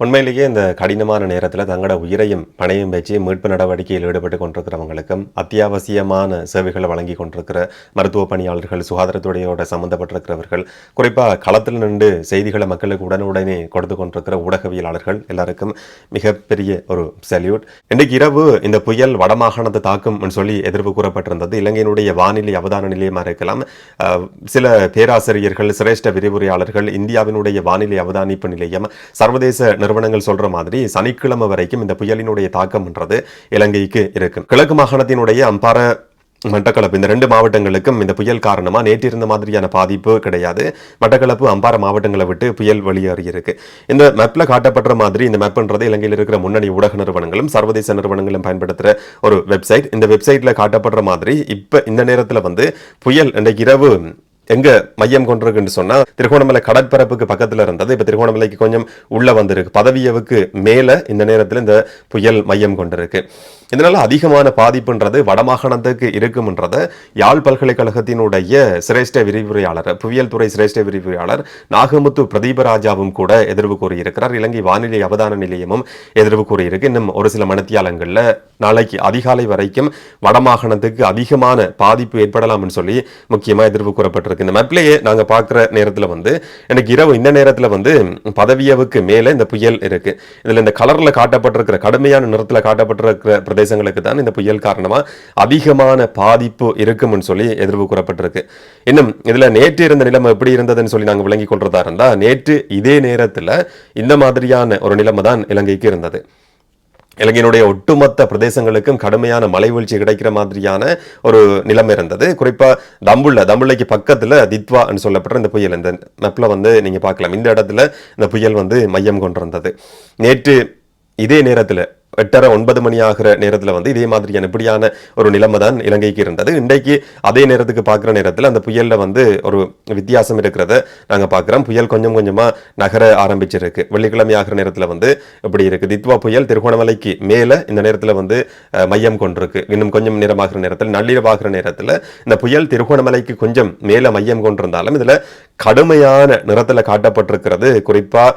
உண்மையிலேயே இந்த கடினமான நேரத்தில் தங்களோட உயிரையும் பணையும் வச்சு மீட்பு நடவடிக்கையில் ஈடுபட்டு கொண்டிருக்கிறவங்களுக்கும் அத்தியாவசியமான சேவைகளை வழங்கி கொண்டிருக்கிற மருத்துவ பணியாளர்கள் சுகாதாரத்துறையோட சம்மந்தப்பட்டிருக்கிறவர்கள் குறிப்பாக களத்தில் நின்று செய்திகளை மக்களுக்கு உடனுடனே கொடுத்து கொண்டிருக்கிற ஊடகவியலாளர்கள் எல்லாருக்கும் மிகப்பெரிய ஒரு சல்யூட் இன்றைக்கு இரவு இந்த புயல் வடமாகாணத்தை தாக்கும் சொல்லி எதிர்ப்பு கூறப்பட்டிருந்தது. இலங்கையினுடைய வானிலை அவதான நிலையமாக இருக்கலாம். சில பேராசிரியர்கள் சிரேஷ்ட விரிவுரையாளர்கள் இந்தியாவினுடைய வானிலை அவதானிப்பு நிலையம் சர்வதேச நிறுவனங்கள் சொல்ற மாதிரி சனிக்கிழமை வரைக்கும் இந்த புயலினுடைய தாக்கம்ன்றது இலங்கைக்கு இருக்கு. கிழக்கு மாகாணத்தினுடைய அம்பார மட்டக்களப்பு இந்த ரெண்டு மாவட்டங்களுக்கும் இந்த புயல் காரணமாக நேற்று இருந்த மாதிரியான பாதிப்பு கிடையாது. மட்டக்களப்பு அம்பாறை மாவட்டங்களை விட்டு புயல் வெளியேறியிருக்கு இந்த மேப்பில் காட்டப்படுற மாதிரி இந்த மேப்ன்றது இலங்கையில் இருக்கிற முன்னணி ஊடக நிறுவனங்களும் சர்வதேச நிறுவனங்களும் பயன்படுத்துகிற ஒரு வெப்சைட் இந்த வெப்சைட்டில் காட்டப்படுற மாதிரி இப்போ இந்த நேரத்தில் வந்து புயல் இன்றைக்கு இரவு எங்க மையம் கொண்டிருக்குன்னு சொன்னா திருகோணமலை கடற்பரப்புக்கு பக்கத்துல இருந்தது. இப்ப திருகோணமலைக்கு கொஞ்சம் உள்ள வந்திருக்கு. பதவியவுக்கு மேல இந்த நேரத்துல இந்த புயல் மையம் கொண்டிருக்கு. இதனால அதிகமான பாதிப்புன்றது வடமாகாணத்துக்கு இருக்கும்ன்றதை யாழ் பல்கலைக்கழகத்தினுடைய சிரேஷ்ட விரிவுரையாளர் புவியியல் துறை சிரேஷ்ட விரிவுரையாளர் நாகமுத்து பிரதீபராஜாவும் கூட எதிர்வு கூறியிருக்கிறார். இலங்கை வானிலை அவதான நிலையமும் எதிர்வு கூறியிருக்கு. இன்னும் ஒரு சில மணித்தியாலங்கள்ல நாளைக்கு அதிகாலை வரைக்கும் வடமாகாணத்துக்கு அதிகமான பாதிப்பு ஏற்படலாம்னு சொல்லி முக்கியமா எதிர்வு கூறப்பட்டிருக்கு. இந்த மேப்லேயே நாங்கள் பார்க்குற நேரத்தில் வந்து எனக்கு இரவு இந்த நேரத்தில் வந்து பதவியவுக்கு மேலே இந்த புயல் இருக்கு. இதில் இந்த கலர்ல காட்டப்பட்டிருக்கிற கடுமையான நிறத்தில் காட்டப்பட்டிருக்கிற பிரதேசங்களுக்கு தான் இந்த புயல் காரணமா அதிகமான பாதிப்பு இருக்கும்னு சொல்லி எதிர்வு கூறப்பட்டிருக்கு. இன்னும் இதுல நேற்று இருந்த நிலைமை எப்படி இருந்ததுன்னு சொல்லி நாங்க விளங்கி கொள்றதா இருந்தால் நேற்று இதே நேரத்துல இந்த மாதிரியான ஒரு நிலைமை தான் இலங்கைக்கு இருந்தது. இலங்கையினுடைய ஒட்டுமொத்த பிரதேசங்களுக்கும் கடுமையான மலை வீழ்ச்சி கிடைக்கிற மாதிரியான ஒரு நிலைமை இருந்தது. குறிப்பா தம்புள்ள தம்புள்ளைக்கு பக்கத்துல தித்வான்னு சொல்லப்படுற இந்த புயல். இந்த மேப்ல வந்து நீங்க பார்க்கலாம். இந்த இடத்துல இந்த புயல் வந்து மையம் கொண்டிருந்தது. நேற்று இதே நேரத்தில் எட்டரை ஒன்பது மணி ஆகிற நேரத்தில் வந்து இதே மாதிரியான இப்படியான ஒரு நிலைமை தான் இலங்கைக்கு இருந்தது. இன்றைக்கு அதே நேரத்துக்கு பார்க்குற நேரத்தில் அந்த புயலில் வந்து ஒரு வித்தியாசம் இருக்கிறத நாங்கள் பார்க்குறோம். புயல் கொஞ்சம் கொஞ்சமாக நகர ஆரம்பிச்சிருக்கு. வெள்ளிக்கிழமை ஆகிற நேரத்தில் வந்து இப்படி இருக்குது தித்வா புயல் திருகோணமலைக்கு மேலே இந்த நேரத்தில் வந்து மையம் கொண்டிருக்கு. இன்னும் கொஞ்சம் நேரமாகிற நேரத்தில் நள்ளிரவாகிற நேரத்தில் இந்த புயல் திருகோணமலைக்கு கொஞ்சம் மேலே மையம் கொண்டிருந்தாலும் இதில் கடுமையான நிறத்தில் காட்டப்பட்டிருக்கிறது. குறிப்பாக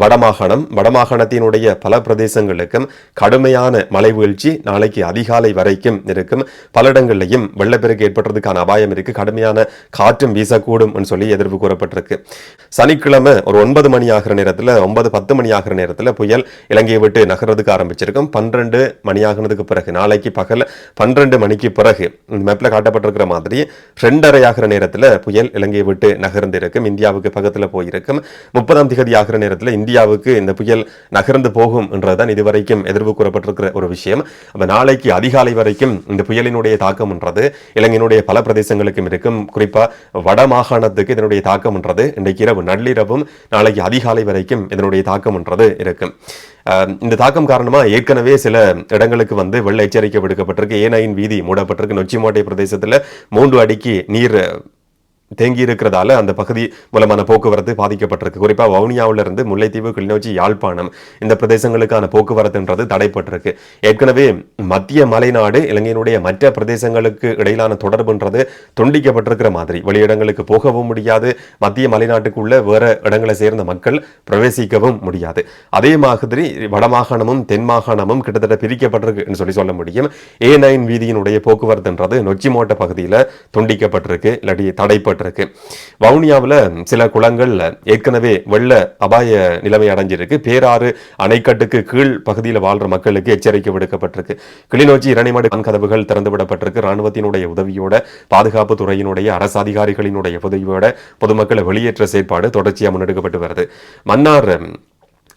வடமாகாணம் வடமாகாணத்தினுடைய பல பிரதேசங்களுக்கும் கடுமையான மழை வீழ்ச்சி நாளைக்கு அதிகாலை வரைக்கும் இருக்கும். பல இடங்கள்லையும் வெள்ளப்பெருக்கு ஏற்படுறதுக்கான அபாயம் இருக்கு. கடுமையான காற்றும் வீசக்கூடும் சொல்லி எதிர்ப்பு கூறப்பட்டிருக்கு. சனிக்கிழமை ஒரு ஒன்பது மணி ஆகிற நேரத்தில் ஒன்பது பத்து மணி ஆகிற நேரத்தில் புயல் இலங்கையை விட்டு நகர்றதுக்கு ஆரம்பிச்சிருக்கும். பன்னிரண்டு மணி ஆகினதுக்கு பிறகு நாளைக்கு பகல் பன்னிரண்டு மணிக்கு பிறகு இந்த காட்டப்பட்டிருக்கிற மாதிரி ரெண்டரை ஆகிற நேரத்தில் புயல் இலங்கையை விட்டு நகர்ந்திருக்கும். இந்தியாவுக்கு பக்கத்தில் போயிருக்கும். முப்பதாம் திகதி ஆகிற நேரத்தில் இந்தியாவுக்கு இந்த புயல் நகர்ந்து போகும் என்றதுதான் இதுவரைக்கும் எதிர்வு கூறப்பட்டிருக்கிற ஒரு விஷயம். அப்ப நாளைக்கு அதிகாலை வரைக்கும் இந்த புயலினுடைய தாக்கம்ன்றது இலங்கையினுடைய பல பிரதேசங்களுக்கும் இருக்கும். குறிப்பா வட மாகாணத்துக்கு இதனுடைய தாக்கம்ன்றது இன்றைக்கு இரவு நள்ளிரவும் நாளைக்கு அதிகாலை வரைக்கும் இதனுடைய தாக்கம் என்றது இருக்கும். இந்த தாக்கம் காரணமாக ஏற்கனவே சில இடங்களுக்கு வந்து வெள்ள எச்சரிக்கை விடுக்கப்பட்டிருக்கு. ஏனையின் வீதி மூடப்பட்டிருக்கு. நொச்சிமோட்டை பிரதேசத்தில் மூன்று அடிக்கு நீர் தேங்கி இருக்கிறதால அந்த பகுதி மூலமான போக்குவரத்து பாதிக்கப்பட்டிருக்கு. குறிப்பாக வவுனியாவிலிருந்து முல்லைத்தீவு கிளிநொச்சி யாழ்ப்பாணம் இந்த பிரதேசங்களுக்கான போக்குவரத்துன்றது தடைப்பட்டிருக்கு. ஏற்கனவே மத்திய மலைநாடு இலங்கையினுடைய மற்ற பிரதேசங்களுக்கு இடையிலான தொடர்புன்றது துண்டிக்கப்பட்டிருக்கிற மாதிரி. வெளியிடங்களுக்கு போகவும் முடியாது. மத்திய மலைநாட்டுக்குள்ள வேற இடங்களை சேர்ந்த மக்கள் பிரவேசிக்கவும் முடியாது. அதே மாதிரி வடமாகாணமும் தென் மாகாணமும் கிட்டத்தட்ட பிரிக்கப்பட்டிருக்குன்னு சொல்லி சொல்ல முடியும். ஏ நைன் வீதியினுடைய போக்குவரத்துன்றது நொச்சிமோட்ட பகுதியில் துண்டிக்கப்பட்டிருக்கு. இல்லாட்டி சொல்லப்பட்டிருக்கு வவுனியாவில் சில குளங்கள் ஏற்கனவே வெள்ள அபாய நிலைமை அடைஞ்சிருக்கு. பேராறு அணைக்கட்டுக்கு கீழ் பகுதியில் வாழ்ற மக்களுக்கு எச்சரிக்கை விடுக்கப்பட்டிருக்கு. கிளிநொச்சி இரணைமடு கதவுகள் திறந்து விடப்பட்டிருக்கு ராணுவத்தினுடைய உதவியோட பாதுகாப்பு துறையினுடைய அரசு அதிகாரிகளினுடைய உதவியோட பொதுமக்களை வெளியேற்ற செயற்பாடு தொடர்ச்சியாக முன்னெடுக்கப்பட்டு வருது. மன்னார்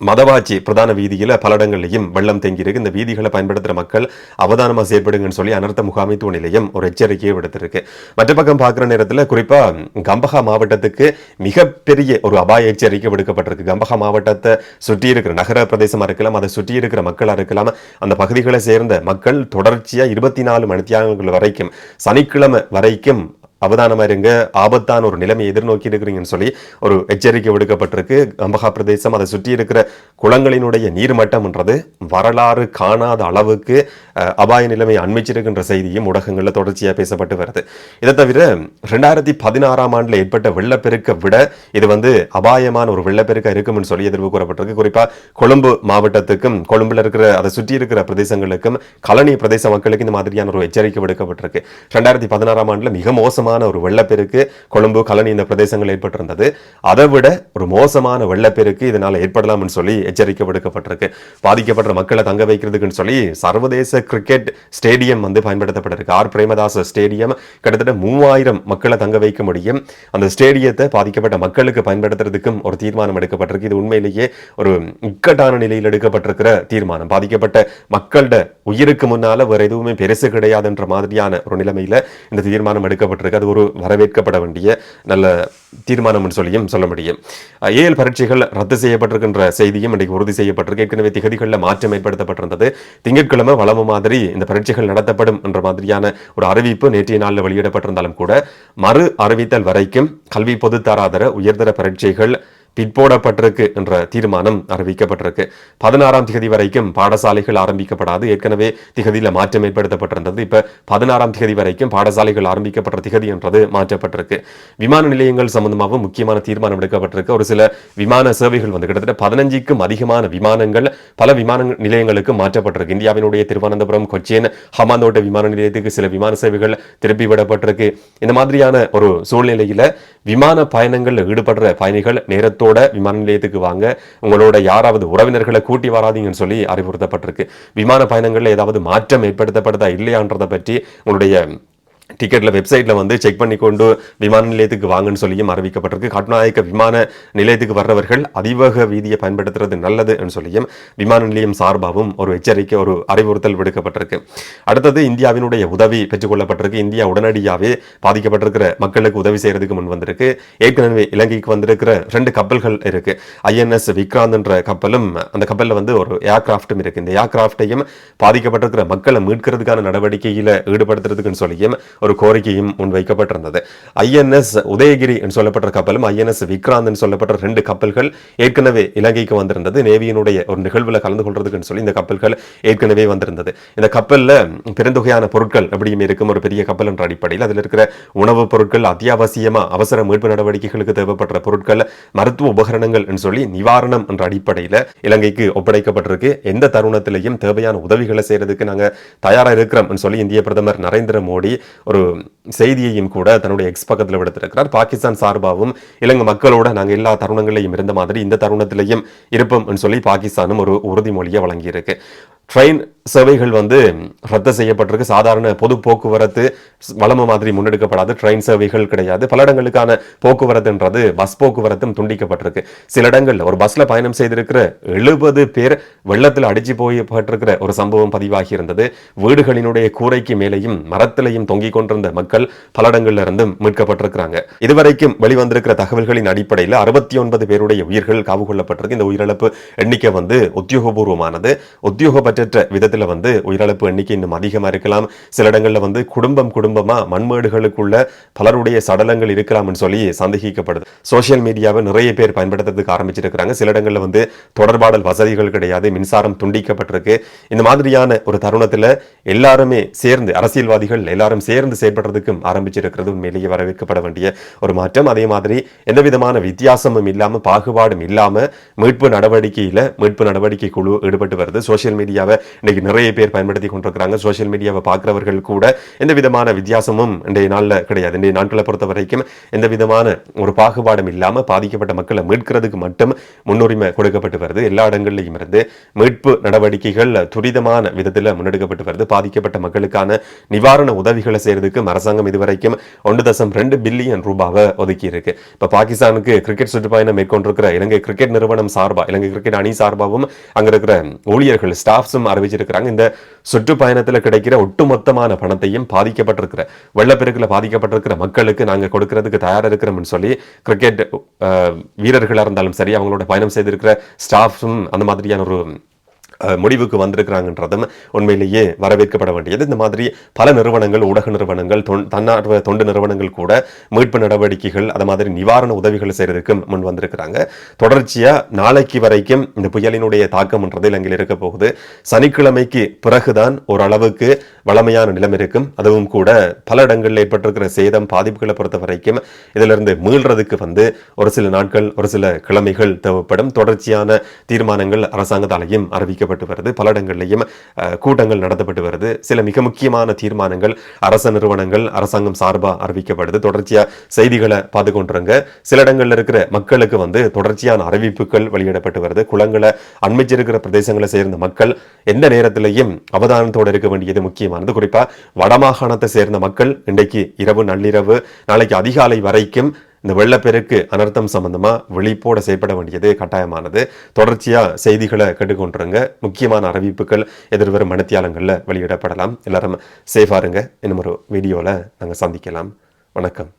மதவாச்சி பிரதான வீதியில் பல இடங்கள்லையும் வெள்ளம் தேங்கியிருக்கு இந்த வீதிகளை பயன்படுத்துகிற மக்கள் அவதானமாக செயற்படுங்கன்னு சொல்லி அனர்த்த முகாமைத்துவ நிலையம் ஒரு எச்சரிக்கையை விடுத்திருக்கு. மற்ற பக்கம் பார்க்குற நேரத்தில் குறிப்பாக கம்பஹா மாவட்டத்துக்கு மிகப்பெரிய ஒரு அபாய எச்சரிக்கை விடுக்கப்பட்டிருக்கு. கம்பஹா மாவட்டத்தை சுற்றி இருக்கிற நகர பிரதேசமாக இருக்கலாம் அதை சுற்றி இருக்கிற மக்களாக இருக்கலாம் அந்த பகுதிகளை சேர்ந்த மக்கள் தொடர்ச்சியாக இருபத்தி நாலு மணி தியாகங்கள் வரைக்கும் சனிக்கிழமை வரைக்கும் அவதானமா இருங்க ஆபத்தான ஒரு நிலைமை எதிர்நோக்கி இருக்கிறீங்கன்னு சொல்லி ஒரு எச்சரிக்கை விடுக்கப்பட்டிருக்கு. கம்பகா பிரதேசம் அதை சுற்றி இருக்கிற குளங்களினுடைய நீர்மட்டம்ன்றது வரலாறு காணாத அளவுக்கு அபாய நிலைமை அண்மிச்சிருக்கின்ற செய்தியும் ஊடகங்களில் தொடர்ச்சியாக பேசப்பட்டு வருது. இதை தவிர ரெண்டாயிரத்தி பதினாறாம் ஆண்டில் ஏற்பட்ட வெள்ளப்பெருக்கை விட இது வந்து அபாயமான ஒரு வெள்ளப்பெருக்கா இருக்கும்னு சொல்லி எதிர்ப்பு கூறப்பட்டிருக்கு. குறிப்பா கொழும்பு மாவட்டத்துக்கும் கொழும்புல இருக்கிற அதை சுற்றி இருக்கிற பிரதேசங்களுக்கும் கலனி பிரதேச மக்களுக்கு இந்த மாதிரியான ஒரு எச்சரிக்கை விடுக்கப்பட்டிருக்கு. ரெண்டாயிரத்தி பதினாறாம் ஆண்டுல மிக மோசமான மோசமான ஒரு வெள்ளப்பெருக்கு கொழும்பு கலனி இந்த பிரதேசங்கள் ஏற்பட்டிருந்தது. அதை விட ஒரு மோசமான வெள்ளப்பெருக்கு இதனால் ஏற்படலாம்னு சொல்லி எச்சரிக்கை விடுக்கப்பட்டிருக்கு பாதிக்கப்பட்ட மக்களை தங்க வைக்கிறதுக்குன்னு சொல்லி சர்வதேச கிரிக்கெட் ஸ்டேடியம் வந்து பயன்படுத்தப்பட்டிருக்கு. ஆர். பிரேமதாஸ் ஸ்டேடியம். கிட்டத்தட்ட மூவாயிரம் மக்களை தங்க வைக்க முடியும். அந்த ஸ்டேடியத்தை பாதிக்கப்பட்ட மக்களுக்கு பயன்படுத்துறதுக்கும் ஒரு தீர்மானம் எடுக்கப்பட்டிருக்கு. இது உண்மையிலேயே ஒரு இக்கட்டான நிலையில் எடுக்கப்பட்டிருக்கிற தீர்மானம். பாதிக்கப்பட்ட மக்களோட உயிருக்கு முன்னால வேற எதுவுமே பெருசு கிடையாதுன்ற மாதிரியான ஒரு நிலைமையில இந்த தீர்மானம் எடுக்கப்பட்டிருக்கு. அது ஒரு வரவேற்கப்பட வேண்டிய நல்ல தீர்மானம்னு சொல்லியும் சொல்ல முடியும். ஏஎல் பரீட்சைகள் ரத்து செய்யப்பட்டிருக்கின்ற செய்தியும் இன்றைக்கு உறுதி செய்யப்பட்டிருக்கு. ஏற்கனவே திகதிகளில் மாற்றம் ஏற்படுத்தப்பட்டிருந்தது. திங்கட்கிழமை வளம மாதிரி இந்த பரீட்சைகள் நடத்தப்படும் என்ற மாதிரியான ஒரு அறிவிப்பு நேற்றைய நாளில் வெளியிடப்பட்டிருந்தாலும் கூட மறு அறிவித்தல் வரைக்கும் கல்வி பொதுத்தராதர உயர்தர பரீட்சைகள் பிற்போடப்பட்டிருக்கு என்ற தீர்மானம் அறிவிக்கப்பட்டிருக்கு. பதினாறாம் திகதி வரைக்கும் பாடசாலைகள் ஆரம்பிக்கப்படாது. ஏற்கனவே திகதியில் மாற்றம் ஏற்படுத்தப்பட்டிருந்தது. இப்போ பதினாறாம் திகதி வரைக்கும் பாடசாலைகள் ஆரம்பிக்கப்பட்ட திகதி என்றது மாற்றப்பட்டிருக்கு. விமான நிலையங்கள் சம்பந்தமாகவும் முக்கியமான தீர்மானம் எடுக்கப்பட்டிருக்கு. ஒரு சில விமான சேவைகள் வந்து கிட்டத்தட்ட பதினஞ்சுக்கும் அதிகமான விமானங்கள் பல விமான நிலையங்களுக்கு மாற்றப்பட்டிருக்கு. இந்தியாவினுடைய திருவனந்தபுரம் கொச்சின் ஹமாந்தோட்ட விமான நிலையத்துக்கு சில விமான சேவைகள் திருப்பி விடப்பட்டிருக்கு. இந்த மாதிரியான ஒரு சூழ்நிலையில் விமான பயணங்களில் ஈடுபடுற பயணிகள் நேரத்தோட விமான நிலையத்துக்கு வாங்க. உங்களோட யாராவது உறவினர்களை கூட்டி வராதீங்கன்னு சொல்லி அறிவுறுத்தப்பட்டிருக்கு. விமான பயணங்களில் ஏதாவது மாற்றம் ஏற்படுத்தப்படுதா இல்லையான்றதை பற்றி உங்களுடைய டிக்கெட்டில் வெப்சைட்டில் வந்து செக் பண்ணி கொண்டு விமான நிலையத்துக்கு வாங்கன்னு சொல்லியும் அறிவிக்கப்பட்டிருக்கு. கட்டுநாயக்க விமான நிலையத்துக்கு வர்றவர்கள் அதிவேக வீதியை பயன்படுத்துறது நல்லதுன்னு சொல்லியும் விமான நிலையம் சார்பாகவும் ஒரு எச்சரிக்கை ஒரு அறிவுறுத்தல் விடுக்கப்பட்டிருக்கு. அடுத்தது இந்தியாவினுடைய உதவி பெற்றுக்கொள்ளப்பட்டிருக்கு. இந்தியா உடனடியாகவே பாதிக்கப்பட்டிருக்கிற மக்களுக்கு உதவி செய்கிறதுக்கு முன் வந்திருக்கு. ஏற்கனவே இலங்கைக்கு வந்திருக்கிற ரெண்டு கப்பல்கள் இருக்கு. ஐஎன்எஸ் விக்ராந்த் என்ற கப்பலும் அந்த கப்பலில் வந்து ஒரு ஏர்கிராஃப்ட்டும் இருக்கு. இந்த ஏர்கிராஃப்டையும் பாதிக்கப்பட்டிருக்கிற மக்களை மீட்கிறதுக்கான நடவடிக்கையில் ஈடுபடுத்துறதுக்குன்னு சொல்லியும் ஒரு கோரிக்கையும் முன்வைக்கப்பட்டிருந்தது ஐஎன்எஸ் உதயகிரி என்று சொல்லப்பட்ட கப்பலும் ஐஎன்எஸ் விக்ராந்த் சொல்லப்பட்ட ரெண்டு கப்பல்கள் ஏற்கனவே இலங்கைக்கு வந்திருந்தது. நேவியினுடைய ஒரு நிகழ்வில் கலந்து கொள்றதுக்குன்னு சொல்லி இந்த கப்பல்கள் ஏற்கனவே வந்திருந்தது. இந்த கப்பலில் பெருந்தொகையான பொருட்கள் அப்படியும் இருக்கும். ஒரு பெரிய கப்பல் என்ற அடிப்படையில் அதில் இருக்கிற உணவுப் பொருட்கள் அத்தியாவசியமாக அவசர மீட்பு நடவடிக்கைகளுக்கு தேவைப்படுற பொருட்கள் மருத்துவ உபகரணங்கள் என்று சொல்லி நிவாரணம் என்ற அடிப்படையில் இலங்கைக்கு ஒப்படைக்கப்பட்டிருக்கு. எந்த தருணத்திலையும் தேவையான உதவிகளை செய்யறதுக்கு நாங்க தயாராக இருக்கிறோம் சொல்லி இந்திய பிரதமர் நரேந்திர மோடி ஒரு செய்தியையும் கூட தன்னுடைய எக்ஸ் பக்கத்தில் விடுத்திருக்கிறார். பாகிஸ்தான் சார்பாகவும் இலங்கை மக்களோட நாங்க எல்லா தருணங்களையும் இருந்த மாதிரி இந்த தருணத்திலையும் இருப்போம் சொல்லி பாகிஸ்தானும் ஒரு உறுதிமொழியை வழங்கியிருக்கு. ட்ரெயின் சேவைகள் வந்து ரத்து செய்யப்பட்டிருக்கு. சாதாரண பொது போக்குவரத்து வளம மாதிரி முன்னெடுக்கப்படாது. ட்ரெயின் சேவைகள் கிடையாது. பல இடங்களுக்கான போக்குவரத்துன்றது பஸ் போக்குவரத்தும் துண்டிக்கப்பட்டிருக்கு. சில இடங்களில் ஒரு பஸ்ல பயணம் செய்திருக்கிற எழுபது பேர் வெள்ளத்தில் அடிச்சு போயப்பட்டிருக்கிற ஒரு சம்பவம் பதிவாகி இருந்தது. வீடுகளினுடைய கூரைக்கு மேலேயும் மரத்திலையும் தொங்கிக் கொண்டிருந்த மக்கள் பல இடங்கள்ல இருந்தும் மீட்கப்பட்டிருக்கிறாங்க. இதுவரைக்கும் வெளிவந்திருக்கிற தகவல்களின் அடிப்படையில் அறுபத்தி ஒன்பது பேருடைய உயிர்கள் காவு கொள்ளப்பட்டிருக்கு. இந்த உயிரிழப்பு எண்ணிக்கை வந்து உத்தியோகபூர்வமானது. உத்தியோகபற்ற விதத்தில் வந்து உயிரிழப்பு எண்ணிக்கை இன்னும் அதிகமாக இருக்கலாம். சில இடங்களில் வந்து குடும்பம் குடும்பமாக மண்மேடுகளுக்குள்ள பலருடைய சடலங்கள் இருக்கலாம்னு சொல்லி சந்தேகிக்கப்படுது. சோசியல் மீடியாவை நிறைய பேர் பயன்படுத்துறதுக்கு ஆரம்பிச்சிருக்கிறாங்க. சில இடங்களில் வந்து தொடர்பாடல் வசதிகள் கிடையாது மின்சாரம் துண்டிக்கப்பட்டிருக்கு. இந்த மாதிரியான ஒரு தருணத்தில் எல்லாருமே சேர்ந்து அரசியல்வாதிகள் எல்லாரும் சேர்ந்து செயல்படுறதுக்கும் ஆரம்பிச்சிருக்கிறது உண்மையிலேயே வரவேற்கப்பட வேண்டிய ஒரு மாற்றம். அதே மாதிரி எந்த விதமான வித்தியாசமும் இல்லாமல் பாகுபாடும் இல்லாமல் மீட்பு நடவடிக்கையில் மீட்பு நடவடிக்கை குழு ஈடுபட்டு வருது. சோசியல் மீடியா மீடியாவை இன்னைக்கு நிறைய பேர் பயன்படுத்தி கொண்டிருக்கிறாங்க. சோஷியல் மீடியாவை பார்க்குறவர்கள் கூட எந்த விதமான வித்தியாசமும் இன்றைய நாளில் கிடையாது. இன்றைய நாட்களை பொறுத்த வரைக்கும் எந்த விதமான ஒரு பாகுபாடும் இல்லாமல் பாதிக்கப்பட்ட மக்களை மீட்கிறதுக்கு மட்டும் முன்னுரிமை கொடுக்கப்பட்டு வருது. எல்லா இடங்கள்லையும் இருந்து மீட்பு நடவடிக்கைகள் துரிதமான விதத்தில் முன்னெடுக்கப்பட்டு வருது. பாதிக்கப்பட்ட மக்களுக்கான நிவாரண உதவிகளை செய்யறதுக்கு அரசாங்கம் இதுவரைக்கும் ஒன்று தசம் ரெண்டு பில்லியன் ரூபாவை ஒதுக்கி இருக்கு. இப்ப பாகிஸ்தானுக்கு கிரிக்கெட் சுற்றுப்பயணம் மேற்கொண்டிருக்கிற இலங்கை கிரிக்கெட் நிறுவனம் சார்பாக இலங்கை கிரிக்கெட் அணி சார்பாகவும் அங்கே இருக்கிற ஊழியர்கள் ஸ்டாஃப்ஸ் அரசும் அறிவிச்சிருக்கிறாங்க. இந்த சுற்றுப்பயணத்தில் கிடைக்கிற ஒட்டுமொத்தமான பணத்தையும் பாதிக்கப்பட்டிருக்கிற வெள்ளப்பெருக்கில் பாதிக்கப்பட்டிருக்கிற மக்களுக்கு நாங்கள் கொடுக்கறதுக்கு தயாராக இருக்கிறோம்னு சொல்லி கிரிக்கெட் வீரர்களாக இருந்தாலும் சரி அவங்களோட பயணம் செய்திருக்கிற ஸ்டாஃப்ஸும் அந்த மாதிரியான ஒரு முடிவுக்கு வந்திருக்கிறாங்கன்றதும் உண்மையிலேயே வரவேற்கப்பட வேண்டியது. இந்த மாதிரி பல நிறுவனங்கள் ஊடக நிறுவனங்கள் தன்னார்வ தொண்டு நிறுவனங்கள் கூட மீட்பு நடவடிக்கைகள் அது மாதிரி நிவாரண உதவிகள் செய்யறதுக்கும் முன் வந்திருக்கிறாங்க. தொடர்ச்சியா நாளைக்கு வரைக்கும் இந்த புயலினுடைய தாக்கம்ன்றது இலங்கையில் இருக்க போகுது. சனிக்கிழமைக்கு பிறகுதான் ஓரளவுக்கு வளமையான நிலம் இருக்கும். அதுவும் கூட பல இடங்களில் ஏற்பட்டிருக்கிற சேதம் பாதிப்புகளை பொறுத்த வரைக்கும் இதிலிருந்து மீள்றதுக்கு வந்து ஒரு சில நாட்கள் ஒரு சில கிழமைகள் தேவைப்படும். தொடர்ச்சியான தீர்மானங்கள் அரசாங்கத்தாலையும் அறிவிக்கப்பட்டு வருது. பல இடங்கள்லையும் கூட்டங்கள் நடத்தப்பட்டு வருது. சில மிக முக்கியமான தீர்மானங்கள் அரச நிறுவனங்கள் அரசாங்கம் சார்பாக அறிவிக்கப்படுது. தொடர்ச்சியாக செய்திகளை பார்த்து கொண்டிருங்க சில இடங்களில் இருக்கிற மக்களுக்கு வந்து தொடர்ச்சியான அறிவிப்புகள் வெளியிடப்பட்டு வருது. குளங்களை அண்மைச்சிருக்கிற பிரதேசங்களை சேர்ந்த மக்கள் எந்த நேரத்திலையும் அவதானத்தோடு இருக்க வேண்டியது முக்கியமானது. குறிப்பாக வடமாகாணத்தை சேர்ந்த மக்கள் இன்றைக்கு இரவு நள்ளிரவு நாளைக்கு அதிகாலை வரைக்கும் இந்த வெள்ளப்பெருக்கு அனர்த்தம் சம்பந்தமா விழிப்போட செயல்பட வேண்டியது கட்டாயமானது. தொடர்ச்சியா செய்திகளை கேட்டுக்கொண்டுருங்க. முக்கியமான அறிவிப்புகள் எதிர்வரும் மனத்தியாலங்களில் வெளியிடப்படலாம். எல்லாரும் சேஃபாருங்க இன்னும் ஒரு வீடியோல நாங்க சந்திக்கலாம். வணக்கம்.